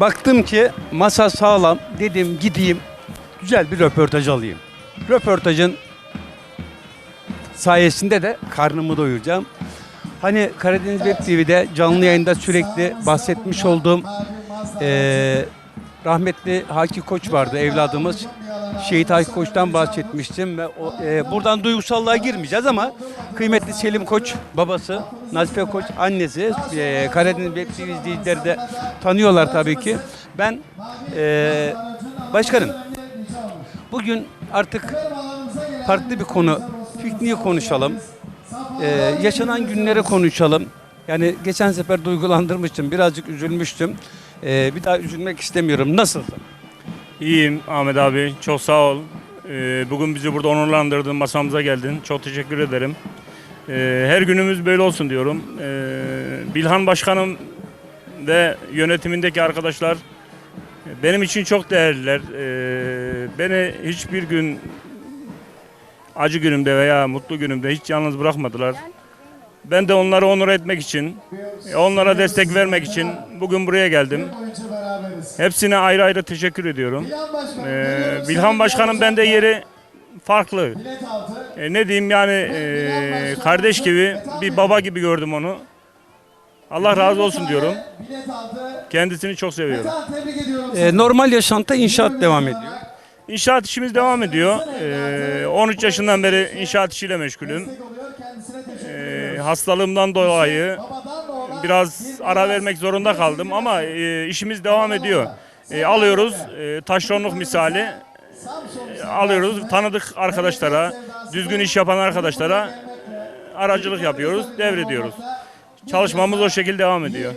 baktım ki masa sağlam. Dedim gideyim güzel bir röportaj alayım. Röportajın sayesinde de karnımı doyuracağım. Hani Karadeniz Web TV'de canlı yayında sürekli bahsetmiş olduğum eee, rahmetli Haki Koç vardı evladımız. Şehit Haki Koç'tan bahsetmiştim ve o, eee, buradan duygusallığa girmeyeceğiz ama kıymetli Selim Koç babası, Nazife Koç annesi, eee, Karadeniz Web izleyicileri de tanıyorlar tabii ki. Ben eee, başkanım bugün artık farklı bir konu, pikniği konuşalım. Ee, yaşanan günleri konuşalım. Yani geçen sefer duygulandırmıştım, birazcık üzülmüştüm. Ee, bir daha üzülmek istemiyorum. Nasılsın? İyiyim Ahmet abi. Çok sağ ol. Ee, bugün bizi burada onurlandırdın, masamıza geldin. Çok teşekkür ederim. Ee, her günümüz böyle olsun diyorum. Ee, Bilhan Başkanım ve yönetimindeki arkadaşlar benim için çok değerliler. Beni hiçbir gün acı günümde veya mutlu günümde hiç yalnız bırakmadılar. Ben de onları onur etmek için, onlara destek vermek için bugün buraya geldim. Hepsine ayrı ayrı teşekkür ediyorum. Ee, Bilhan Başkanım bende yeri farklı. Ee, ne diyeyim yani e, kardeş gibi bir baba gibi gördüm onu. Allah razı olsun diyorum. Kendisini çok seviyorum. Ee, normal yaşantı inşaat devam ediyor. İnşaat işimiz devam ediyor. Ee, 13 yaşından beri inşaat işiyle meşgulüm. Ee, hastalığımdan dolayı biraz ara vermek zorunda kaldım ama e, işimiz devam ediyor. E, alıyoruz e, taşeronluk misali e, alıyoruz tanıdık arkadaşlara, düzgün iş yapan arkadaşlara e, aracılık yapıyoruz, devrediyoruz. Çalışmamız o şekilde devam ediyor.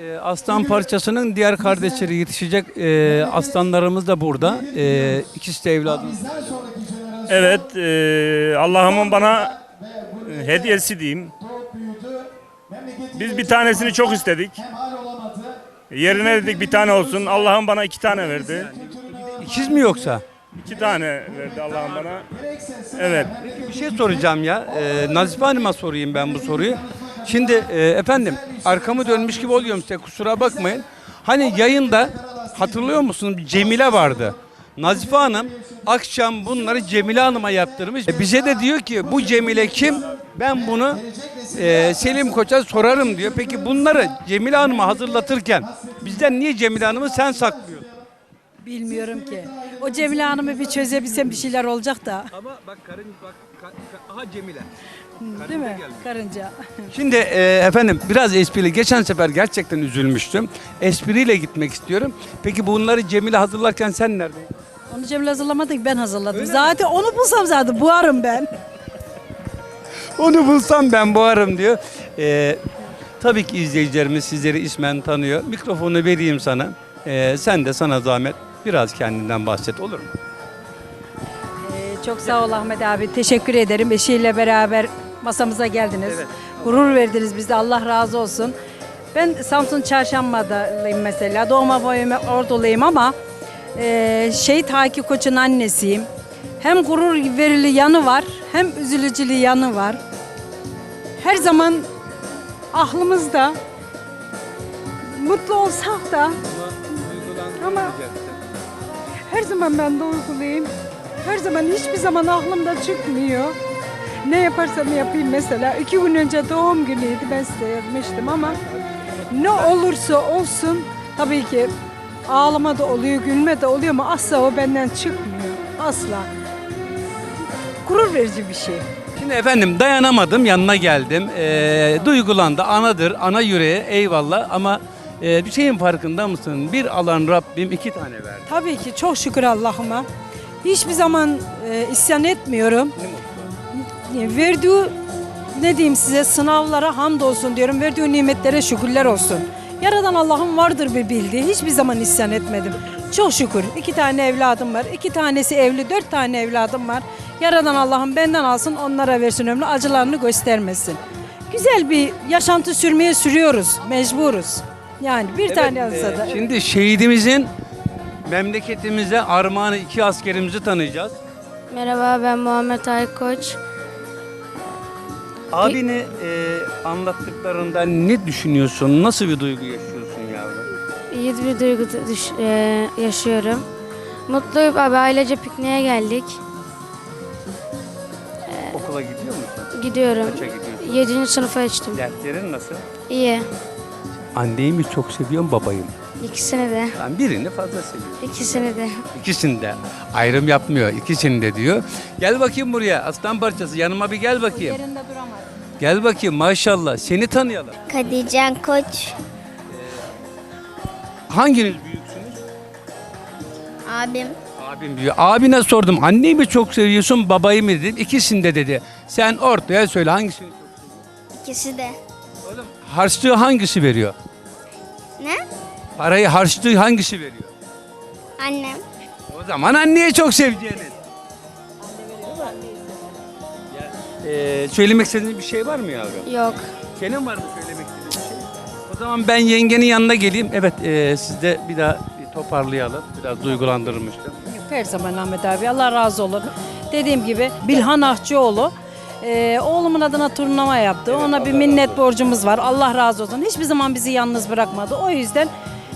Ee, aslan parçasının diğer kardeşleri yetişecek ee, aslanlarımız da burada. Ee, ikisi de evladımız. Evet, e, Allah'ımın bana e, hediyesi diyeyim. Biz bir tanesini çok istedik. Yerine dedik bir tane olsun. Allah'ım bana iki tane verdi. İkiz mi yoksa? İki tane verdi Allah'ım bana. Evet. Bir şey soracağım ya. Ee, Nazife Hanım'a sorayım ben bu soruyu. Şimdi e, efendim arkamı dönmüş gibi oluyorum size kusura bakmayın. Hani yayında hatırlıyor musunuz Cemile vardı. Nazife Hanım akşam bunları Cemile Hanım'a yaptırmış. E, bize de diyor ki bu Cemile kim? Ben bunu e, Selim Koç'a sorarım diyor. Peki bunları Cemile Hanım'a hazırlatırken bizden niye Cemile Hanım'ı sen saklıyorsun? Bilmiyorum ki. O Cemile Hanım'ı bir çözebilsem bir şeyler olacak da. Ama bak karın bak aha Cemile. Değil mi? Karınca. Şimdi e, efendim biraz esprili. Geçen sefer gerçekten üzülmüştüm. Espriyle gitmek istiyorum. Peki bunları Cemile hazırlarken sen neredeydin? Onu Cemile hazırlamadı ki ben hazırladım. zaten onu bulsam zaten buharım ben. Onu bulsam ben boğarım diyor. E, tabii ki izleyicilerimiz sizleri ismen tanıyor. Mikrofonu vereyim sana. E, sen de sana zahmet biraz kendinden bahset olur mu? Ee, çok sağ ol Ahmet abi. Teşekkür ederim. Eşiyle beraber masamıza geldiniz. Gurur verdiniz bizde. Allah razı olsun. Ben Samsun Çarşamba'dayım mesela. Doğma boyuma orduluyum ama e, Şehit Haki Koç'un annesiyim. Hem gurur verili yanı var hem üzülücülü yanı var. Her zaman aklımızda mutlu olsak da ama her zaman ben duyguluyum. Her zaman hiçbir zaman aklımda çıkmıyor. Ne yaparsam yapayım mesela. iki gün önce doğum günüydü ben size yazmıştım ama ne olursa olsun tabii ki ağlama da oluyor, gülme de oluyor ama asla o benden çıkmıyor. Asla. Gurur verici bir şey. Şimdi efendim dayanamadım yanına geldim. E, duygulandı anadır ana yüreği eyvallah ama e, bir şeyin farkında mısın? Bir alan Rabbim iki tane verdi. Tabii ki çok şükür Allah'ıma. Hiçbir zaman e, isyan etmiyorum. E, Verdiği ne diyeyim size sınavlara hamdolsun diyorum. Verdiği nimetlere şükürler olsun. Yaradan Allah'ın vardır bir bildiği. Hiçbir zaman isyan etmedim. Çok şükür. iki tane evladım var. iki tanesi evli, dört tane evladım var. Yaradan Allah'ım benden alsın, onlara versin ömrü, acılarını göstermesin. Güzel bir yaşantı sürmeye sürüyoruz, mecburuz. Yani bir tane Evet, alsa e, da. Şimdi şehidimizin memleketimize armağanı iki askerimizi tanıyacağız. Merhaba ben Muhammed Aykoç. Abini e, anlattıklarında ne düşünüyorsun? Nasıl bir duygu yaşıyorsun yavrum? iyi bir duygu düş- e, yaşıyorum. Mutluyum abi ailece pikniğe geldik. Okula gidiyor musun? Gidiyorum. Kaça gidiyorsun? 7. sınıfa geçtim. Derslerin nasıl? İyi. Anneyi mi çok seviyorum babayı mı? İkisini de. Ben birini fazla seviyorum. İkisini de. İkisini de. Ayrım yapmıyor. İkisini de diyor. Gel bakayım buraya. Aslan parçası. Yanıma bir gel bakayım. Yerinde duramaz. Gel bakayım maşallah. Seni tanıyalım. Kadican Koç. Hanginiz büyüksünüz? Abim. Abim diyor. Abine sordum. Anneyi mi çok seviyorsun babayı mı dedim. İkisini de dedi. Sen ortaya söyle hangisini çok seviyorsun? İkisi de. Oğlum harçlığı hangisi veriyor? Ne? Parayı harçlığı hangisi veriyor? Annem. O zaman anneye çok seveceğiniz. Eee, söylemek istediğiniz bir şey var mı yavrum? Yok. Senin var mı söylemek istediğin bir şey? O zaman ben yengenin yanına geleyim. Evet eee siz de bir daha bir toparlayalım. Biraz duygulandırmıştım. Yok, Her zaman Ahmet abi Allah razı olsun. Dediğim gibi Bilhan Ahçıoğlu e, oğlumun adına turnuva yaptı. Ona bir minnet borcumuz var. Allah razı olsun. Hiçbir zaman bizi yalnız bırakmadı. O yüzden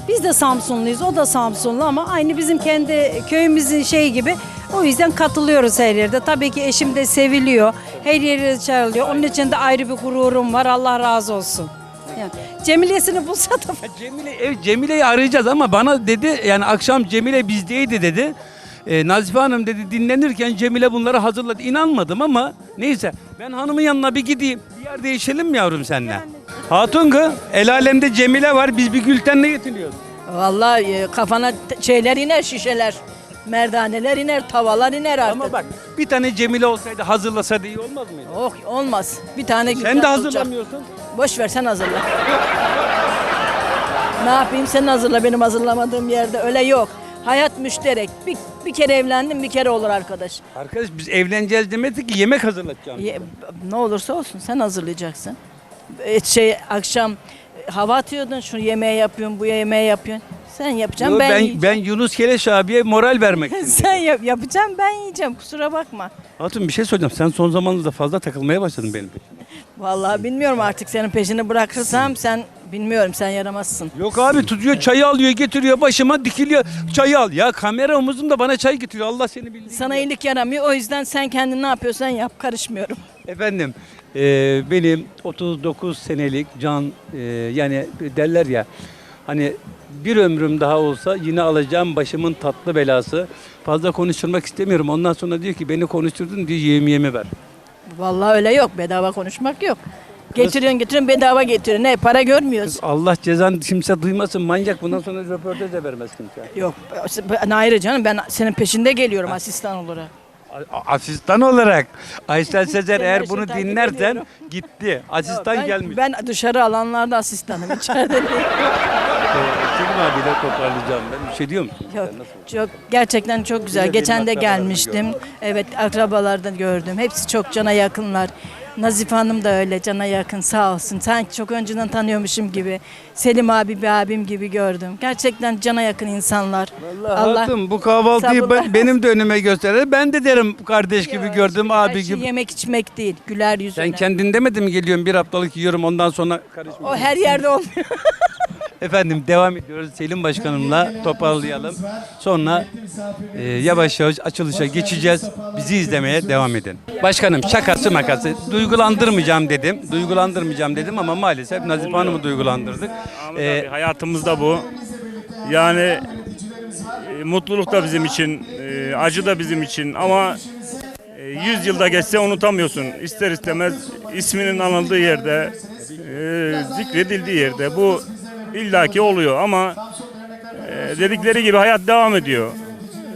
biz de Samsunluyuz. O da Samsunlu ama aynı bizim kendi köyümüzün şey gibi. O yüzden katılıyoruz her yerde. Tabii ki eşim de seviliyor. Her yere çağrılıyor. Onun için de ayrı bir gururum var. Allah razı olsun. Yani Cemile'sini bulsa da Cemile, evet Cemile'yi arayacağız ama bana dedi yani akşam Cemile bizdeydi dedi. Ee, Nazife Hanım dedi dinlenirken Cemile bunları hazırladı. İnanmadım ama neyse ben hanımın yanına bir gideyim. Bir yer değişelim mi yavrum seninle? Hatungu el alemde Cemile var biz bir Gülten'le yetiniyoruz. Vallahi e, kafana t- şeyler iner şişeler. Merdaneler iner, tavalar iner artık. Ama bak bir tane Cemile olsaydı hazırlasaydı iyi olmaz mıydı? Oh olmaz. Bir tane Sen güzel de olacak. hazırlamıyorsun. Boş ver sen hazırla. ne yapayım sen hazırla benim hazırlamadığım yerde öyle yok. Hayat müşterek. Bir, bir kere evlendim bir kere olur arkadaş. Arkadaş biz evleneceğiz demedik ki yemek hazırlatacağım. Ye- ne olursa olsun sen hazırlayacaksın. E, şey akşam hava atıyordun şu yemeği yapıyorsun bu yemeği yapıyorsun. Sen yapacaksın Yo, ben, ben, yiyeceğim. ben Yunus Keleş abiye moral vermek sen yap, yapacaksın ben yiyeceğim kusura bakma. Hatun bir şey soracağım. Sen son zamanlarda fazla takılmaya başladın benim peşime. Vallahi bilmiyorum artık senin peşini bırakırsam sen bilmiyorum sen yaramazsın. Yok abi tutuyor çayı alıyor getiriyor başıma dikiliyor. Çayı al. Ya kamera omuzumda bana çay getiriyor. Allah seni bildiği. Sana iyilik yaramıyor o yüzden sen kendin ne yapıyorsan yap karışmıyorum. Efendim e, benim 39 senelik can e, yani derler ya hani bir ömrüm daha olsa yine alacağım başımın tatlı belası. Fazla konuşturmak istemiyorum. Ondan sonra diyor ki beni konuşturdun diyor yemi ver. Vallahi öyle yok bedava konuşmak yok. Getiriyorsun getiriyorsun bedava getiriyorsun. Ne para görmüyoruz. Allah cezanı kimse duymasın manyak. Bundan sonra röportaj da vermez kimse. Yok ben ayrı canım ben senin peşinde geliyorum asistan olarak. Asistan olarak Aysel Sezer eğer bunu dinlersen gitti. Asistan ben, gelmiş. Ben dışarı alanlarda asistanım içeride değil. Ee, Selim abiyle toparlayacağım ben. Bir şey diyor musun? Yok, çok gerçekten çok güzel. Geçen de gelmiştim. Evet, akrabalardan gördüm. Hepsi çok cana yakınlar. Nazife Hanım da öyle cana yakın sağ olsun. Sanki çok önceden tanıyormuşum gibi. Selim abi bir abim gibi gördüm. Gerçekten cana yakın insanlar. Allah Hatun, bu kahvaltıyı sabırlar ben, benim de önüme gösterir. Ben de derim kardeş gibi gördüm Her abi şey gibi. yemek içmek değil. Güler yüzüne. Sen kendin demedin mi geliyorum bir haftalık yiyorum ondan sonra karışmıyorum. O her yerde olmuyor. Efendim devam ediyoruz. Selim Başkanımla toparlayalım. Sonra e, yavaş yavaş açılışa geçeceğiz. Bizi izlemeye devam edin. Başkanım şakası makası. Duygulandırmayacağım dedim. Duygulandırmayacağım dedim ama maalesef Nazife Hanım'ı duygulandırdık. Ee, hayatımızda bu. Yani e, mutluluk da bizim için, e, acı da bizim için ama e, 100 yılda geçse unutamıyorsun. İster istemez isminin anıldığı yerde, e, zikredildiği yerde bu illaki oluyor ama e, dedikleri gibi hayat devam ediyor.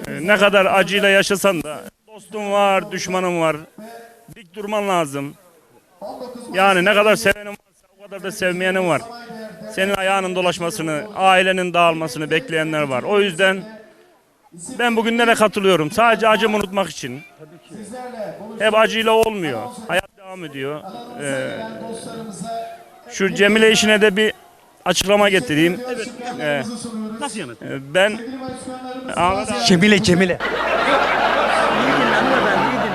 E, ne kadar acıyla yaşasan da dostun var, düşmanın var. Dik durman lazım. Yani ne kadar sevenin varsa o kadar da sevmeyenin var. Senin ayağının dolaşmasını, ailenin dağılmasını bekleyenler var. O yüzden ben bugünlere katılıyorum. Sadece acımı unutmak için. Hep acıyla olmuyor. Hayat devam ediyor. Ee, şu Cemile işine de bir açıklama getireyim. Ee, Nasıl yanıt? e, ben Ahmet abi, Cemile Cemile.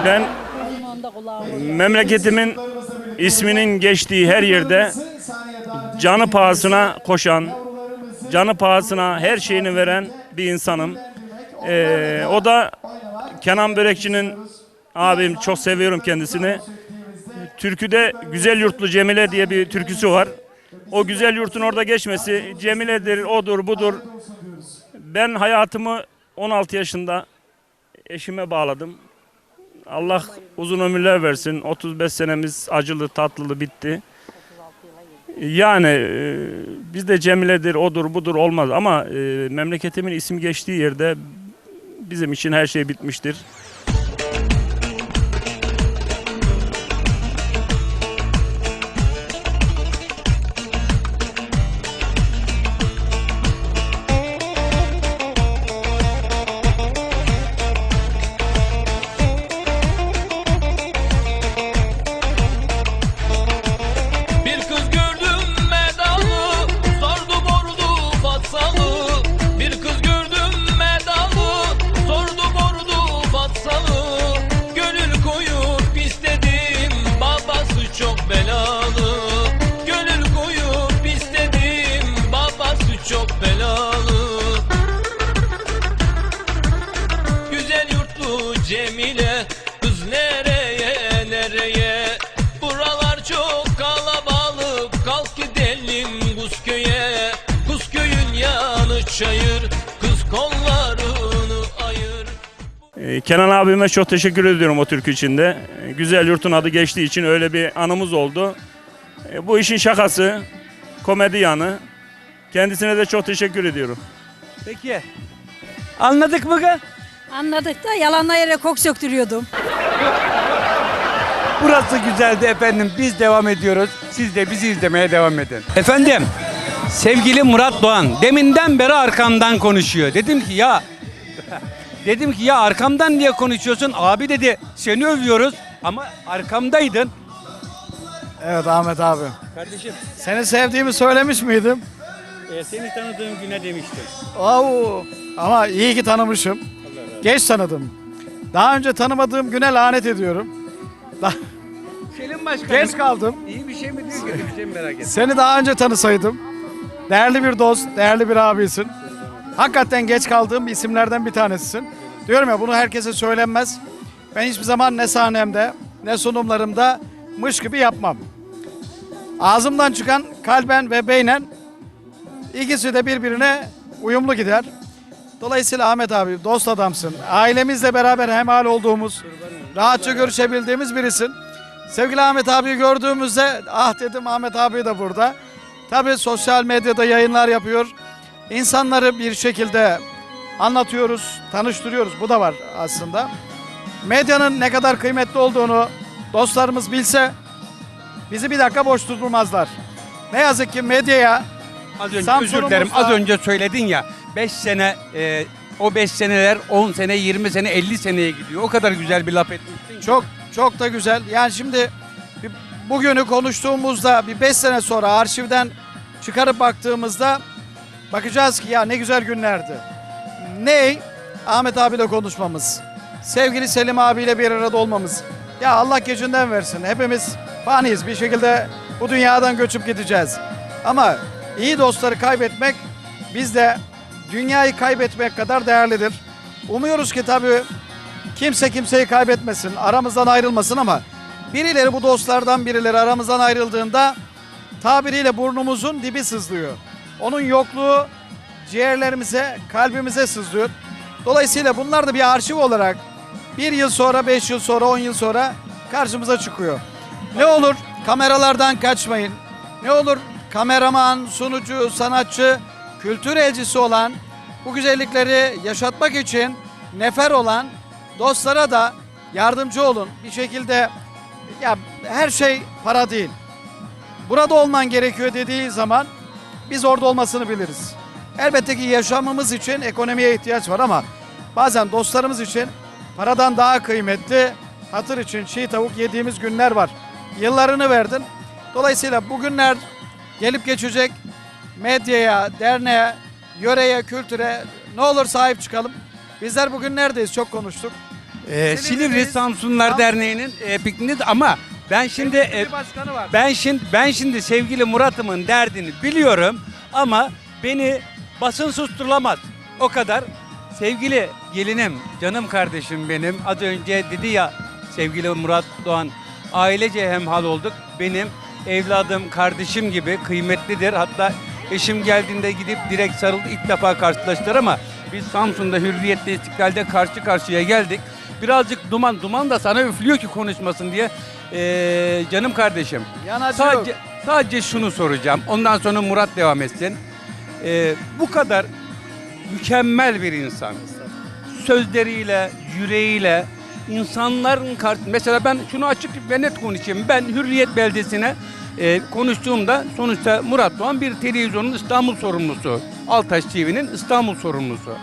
ben memleketimin isminin geçtiği her yerde canı pahasına koşan, canı pahasına her şeyini veren bir insanım. Ee, o da Kenan Börekçi'nin abim çok seviyorum kendisini. Türküde Güzel Yurtlu Cemile diye bir türküsü var. O güzel yurtun orada geçmesi Cemile'dir, odur, budur. Ben hayatımı 16 yaşında eşime bağladım. Allah uzun ömürler versin. 35 senemiz acılı tatlılı bitti. Yani e, bizde Cemile'dir, odur, budur olmaz ama e, memleketimin isim geçtiği yerde bizim için her şey bitmiştir. Kenan abime çok teşekkür ediyorum o türkü içinde. Güzel yurtun adı geçtiği için öyle bir anımız oldu. E, Bu işin şakası, komedi yanı. Kendisine de çok teşekkür ediyorum. Peki. Anladık mı? kız? Anladık da yalanla yere kok söktürüyordum. Burası güzeldi efendim. Biz devam ediyoruz. Siz de bizi izlemeye devam edin. Efendim, sevgili Murat Doğan deminden beri arkamdan konuşuyor. Dedim ki ya dedim ki ya arkamdan niye konuşuyorsun? Abi dedi seni övüyoruz ama arkamdaydın. Evet Ahmet abi. Kardeşim Seni sevdiğimi söylemiş miydim? e, seni tanıdığım güne demiştim. Oo. Ama iyi ki tanımışım. Geç tanıdım. Daha önce tanımadığım güne lanet ediyorum. Da- Selim Başkanım. Geç kaldım. İyi bir şey mi değil kötü bir şey mi merak ettim. Seni daha önce tanısaydım. Değerli bir dost, değerli bir abisin. Hakikaten geç kaldığım isimlerden bir tanesisin. Diyorum ya bunu herkese söylenmez. Ben hiçbir zaman ne sahnemde ne sunumlarımda mış gibi yapmam. Ağzımdan çıkan kalben ve beynen ikisi de birbirine uyumlu gider. Dolayısıyla Ahmet abi dost adamsın. Ailemizle beraber hemhal olduğumuz, rahatça görüşebildiğimiz birisin. Sevgili Ahmet abiyi gördüğümüzde ah dedim Ahmet abi de burada. Tabii sosyal medyada yayınlar yapıyor. İnsanları bir şekilde anlatıyoruz, tanıştırıyoruz. Bu da var aslında. Medyanın ne kadar kıymetli olduğunu dostlarımız bilse bizi bir dakika boş tutulmazlar. Ne yazık ki medyaya Az önce özür dilerim. Az önce söyledin ya 5 sene e, o 5 seneler 10 sene 20 sene 50 seneye gidiyor. O kadar güzel bir laf etmişsin. ki. Çok çok da güzel. Yani şimdi bir- bugünü konuştuğumuzda bir 5 sene sonra arşivden çıkarıp baktığımızda bakacağız ki ya ne güzel günlerdi. Ne? Ahmet abiyle konuşmamız. Sevgili Selim abiyle bir arada olmamız. Ya Allah gecinden versin. Hepimiz faniyiz. Bir şekilde bu dünyadan göçüp gideceğiz. Ama iyi dostları kaybetmek bizde dünyayı kaybetmek kadar değerlidir. Umuyoruz ki tabii Kimse kimseyi kaybetmesin, aramızdan ayrılmasın ama birileri bu dostlardan birileri aramızdan ayrıldığında tabiriyle burnumuzun dibi sızlıyor. Onun yokluğu ciğerlerimize, kalbimize sızlıyor. Dolayısıyla bunlar da bir arşiv olarak bir yıl sonra, beş yıl sonra, on yıl sonra karşımıza çıkıyor. Ne olur kameralardan kaçmayın. Ne olur kameraman, sunucu, sanatçı, kültür elçisi olan bu güzellikleri yaşatmak için nefer olan dostlara da yardımcı olun. Bir şekilde ya her şey para değil. Burada olman gerekiyor dediği zaman biz orada olmasını biliriz. Elbette ki yaşamımız için ekonomiye ihtiyaç var ama bazen dostlarımız için paradan daha kıymetli hatır için çiğ tavuk yediğimiz günler var. Yıllarını verdin. Dolayısıyla bu günler gelip geçecek. Medyaya, derneğe, yöreye, kültüre ne olur sahip çıkalım. Bizler bugün neredeyiz? Çok konuştuk. E, Silivri. Samsunlar Sam- Derneği'nin e, pikniğinde ama ben şimdi e, ben şimdi ben şimdi sevgili Murat'ımın derdini biliyorum ama beni Basın susturulamaz. O kadar. Sevgili gelinim, canım kardeşim benim. Az önce dedi ya sevgili Murat Doğan. Ailece hemhal olduk. Benim evladım, kardeşim gibi kıymetlidir. Hatta eşim geldiğinde gidip direkt sarıldı. ilk defa karşılaştılar ama biz Samsun'da Hürriyet'te İstiklal'de karşı karşıya geldik. Birazcık duman, duman da sana üflüyor ki konuşmasın diye. Ee, canım kardeşim. Yanacı Sadece, yok. sadece şunu soracağım. Ondan sonra Murat devam etsin. Ee, bu kadar mükemmel bir insan. Sözleriyle, yüreğiyle, insanların kart mesela ben şunu açık ve net konuşayım. Ben Hürriyet beldesine e, konuştuğumda sonuçta Murat Doğan bir televizyonun İstanbul sorumlusu. Altaş TV'nin İstanbul sorumlusu.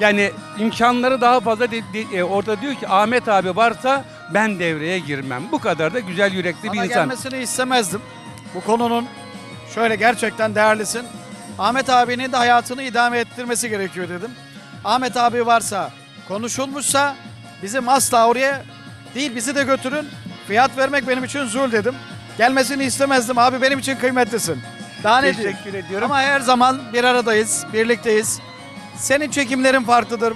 Yani imkanları daha fazla de- de- e, orada diyor ki Ahmet abi varsa ben devreye girmem. Bu kadar da güzel yürekli bir Bana insan. gelmesini istemezdim. Bu konunun şöyle gerçekten değerlisin. Ahmet abinin de hayatını idame ettirmesi gerekiyor dedim. Ahmet abi varsa, konuşulmuşsa bizim asla oraya değil bizi de götürün. Fiyat vermek benim için zul dedim. Gelmesini istemezdim abi benim için kıymetlisin. Daha ne diyeyim? Teşekkür ediyorum. Ama her zaman bir aradayız, birlikteyiz. Senin çekimlerin farklıdır.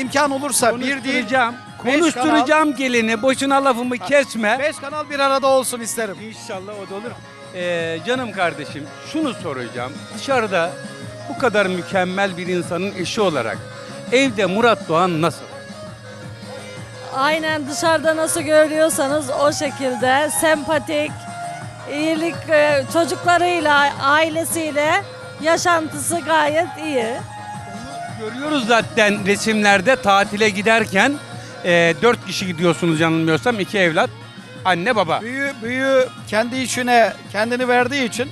İmkan olursa bir değil, konuşturacağım. beş Konuşturacağım gelini. Boşuna lafımı kesme. beş kanal bir arada olsun isterim. İnşallah o da olur. Ee, canım kardeşim şunu soracağım. Dışarıda bu kadar mükemmel bir insanın eşi olarak evde Murat Doğan nasıl? Aynen dışarıda nasıl görüyorsanız o şekilde sempatik, iyilik e, çocuklarıyla, ailesiyle yaşantısı gayet iyi. Görüyoruz zaten resimlerde tatile giderken e, dört kişi gidiyorsunuz yanılmıyorsam iki evlat anne baba. Büyü, büyü kendi işine kendini verdiği için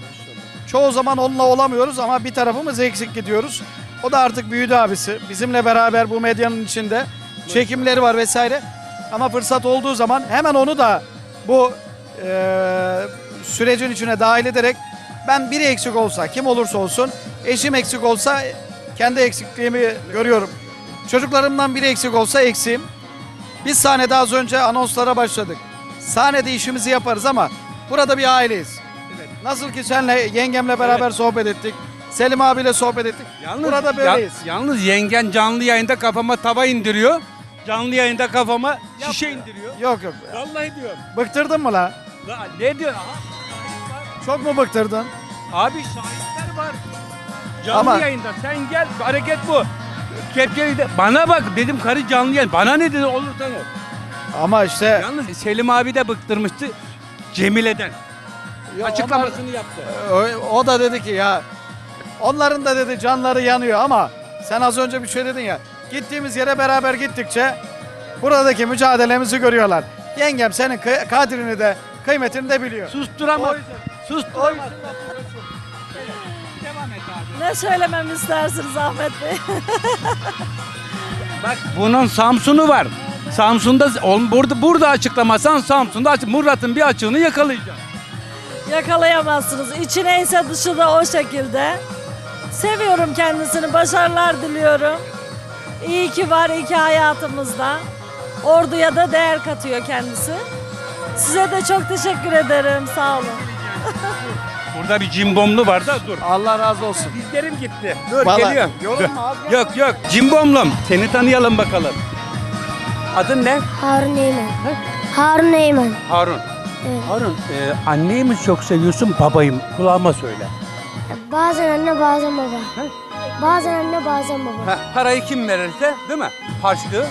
çoğu zaman onunla olamıyoruz ama bir tarafımız eksik gidiyoruz. O da artık büyüdü abisi. Bizimle beraber bu medyanın içinde çekimleri var vesaire. Ama fırsat olduğu zaman hemen onu da bu eee, sürecin içine dahil ederek ben biri eksik olsa kim olursa olsun eşim eksik olsa kendi eksikliğimi görüyorum. Çocuklarımdan biri eksik olsa eksiğim. Biz sahnede az önce anonslara başladık. Sahnede işimizi yaparız ama burada bir aileyiz. Nasıl ki senle yengemle beraber sohbet ettik. Selim abiyle sohbet ettik. burada böyleyiz. ya- yalnız yengen canlı yayında kafama tava indiriyor. Canlı yayında kafama şişe indiriyor. Yok yok. Vallahi diyorum. Bıktırdın mı la? La, ne diyorsun? Aha, Çok mu bıktırdın? Abi şahitler var. Canlı Ama- yayında sen gel hareket bu. Kepçeyi de bana bak dedim karı canlı yayın. Bana ne dedi olursan ol. Ama işte Yalnız Selim abi de bıktırmıştı Cemile'den. Ya Açıklamasını yaptı. o, o da dedi ki ya onların da dedi canları yanıyor ama sen az önce bir şey dedin ya gittiğimiz yere beraber gittikçe buradaki mücadelemizi görüyorlar. Yengem senin kı- kadrini de kıymetini de biliyor. Susturamaz. Susturamaz. Ne söylememi istersiniz Ahmet Bey? Bak bunun Samsun'u var. Samsun'da burada burada açıklamasan Samsun'da açık. Murat'ın bir açığını yakalayacaksın. Yakalayamazsınız. İçi neyse dışı da o şekilde. Seviyorum kendisini. Başarılar diliyorum. İyi ki var, iyi ki hayatımızda. Orduya da değer katıyor kendisi. Size de çok teşekkür ederim. Sağ olun. Burada bir cimbomlu var da dur. Allah razı olsun. Dizlerim gitti. Dur Vallahi geliyorum. yorulma abi, Dur. Yok yok. Cimbomlum. Seni tanıyalım bakalım. Adın ne? Harun Eymen. Harun Eymen. Harun. Evet. Harun, e, anneyi mi çok seviyorsun, babayım? Kulağıma söyle. Bazen anne bazen baba. Bazen anne bazen baba. Ha, parayı kim verirse, değil mi? Harçlığı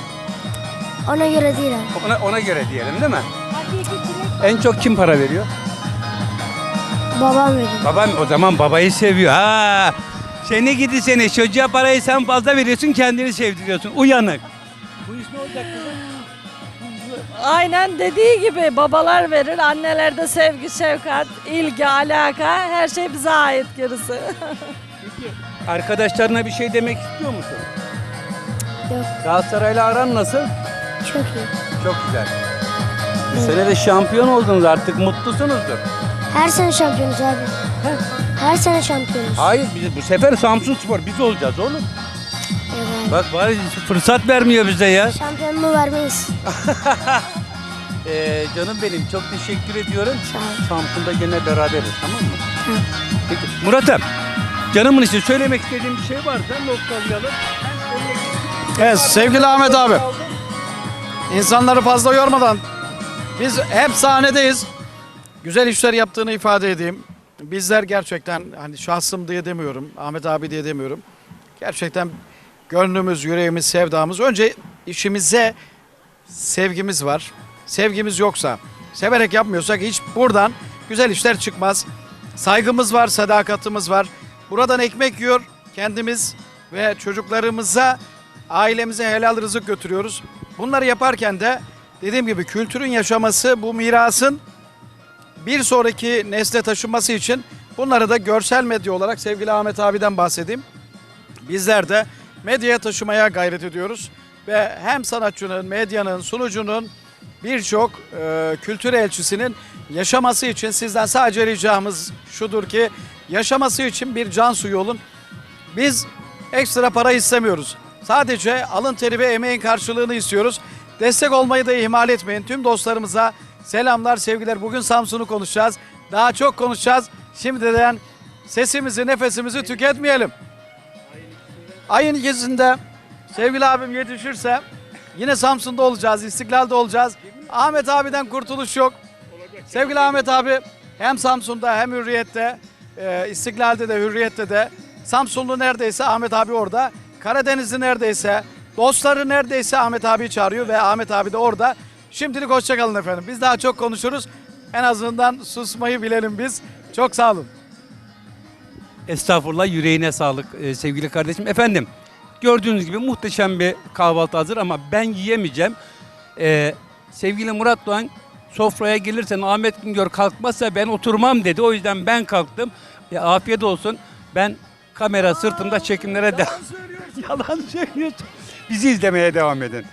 Ona göre değil abi. ona, ona göre diyelim, değil mi? En çok kim para veriyor? Babam veriyor. Babam o zaman babayı seviyor. Ha. Seni gidi seni çocuğa parayı sen fazla veriyorsun kendini sevdiriyorsun. Uyanık. Bu iş ne olacak kızım? Aynen dediği gibi babalar verir, anneler de sevgi, şefkat, ilgi, alaka her şey bize ait gerisi. Arkadaşlarına bir şey demek istiyor musun? Yok. Galatasaray'la aran nasıl? Çok iyi. Çok güzel. Bu sene de şampiyon oldunuz artık mutlusunuzdur. Her sene şampiyonuz abi. Her sene şampiyonuz. Hayır biz, bu sefer Samsun Spor biz olacağız oğlum. Evet. Bak bari fırsat vermiyor bize ya. Şampiyonluğu vermeyiz. Ee, canım benim çok teşekkür ediyorum. Sağ ol. Samsun'da gene beraberiz tamam mı? Peki Murat'ım Canımın için söylemek istediğim bir şey varsa noktalayalım. Evet sevgili Ahmet abi. İnsanları fazla yormadan biz hep sahnedeyiz. Güzel işler yaptığını ifade edeyim. Bizler gerçekten hani şahsım diye demiyorum, Ahmet abi diye demiyorum. Gerçekten gönlümüz, yüreğimiz, sevdamız. Önce işimize sevgimiz var. Sevgimiz yoksa, severek yapmıyorsak hiç buradan güzel işler çıkmaz. Saygımız var, sadakatimiz var. Buradan ekmek yiyor kendimiz ve çocuklarımıza, ailemize helal rızık götürüyoruz. Bunları yaparken de dediğim gibi kültürün yaşaması, bu mirasın bir sonraki nesle taşınması için bunları da görsel medya olarak sevgili Ahmet abiden bahsedeyim. Bizler de medyaya taşımaya gayret ediyoruz. Ve hem sanatçının, medyanın, sunucunun birçok e, kültür elçisinin yaşaması için sizden sadece ricamız şudur ki yaşaması için bir can suyu olun. Biz ekstra para istemiyoruz. Sadece alın teri ve emeğin karşılığını istiyoruz. Destek olmayı da ihmal etmeyin. Tüm dostlarımıza selamlar, sevgiler. Bugün Samsun'u konuşacağız. Daha çok konuşacağız. Şimdiden sesimizi, nefesimizi tüketmeyelim. Ayın ikisinde sevgili abim yetişirse yine Samsun'da olacağız, İstiklal'de olacağız. Ahmet abiden kurtuluş yok. Sevgili Ahmet abi hem Samsun'da hem Hürriyet'te, e, İstiklal'de de Hürriyet'te de Samsunlu neredeyse Ahmet abi orada. Karadenizli neredeyse, dostları neredeyse Ahmet abi çağırıyor ve Ahmet abi de orada. Şimdilik hoşçakalın efendim. Biz daha çok konuşuruz. En azından susmayı bilelim biz. Çok sağ olun. Estağfurullah yüreğine sağlık e, sevgili kardeşim. Efendim gördüğünüz gibi muhteşem bir kahvaltı hazır ama ben yiyemeyeceğim. E, sevgili Murat Doğan sofraya gelirsen Ahmet Güngör kalkmazsa ben oturmam dedi. O yüzden ben kalktım. E, afiyet olsun. Ben kamera sırtımda çekimlere devam. Yalan söylüyorsun. Bizi izlemeye devam edin.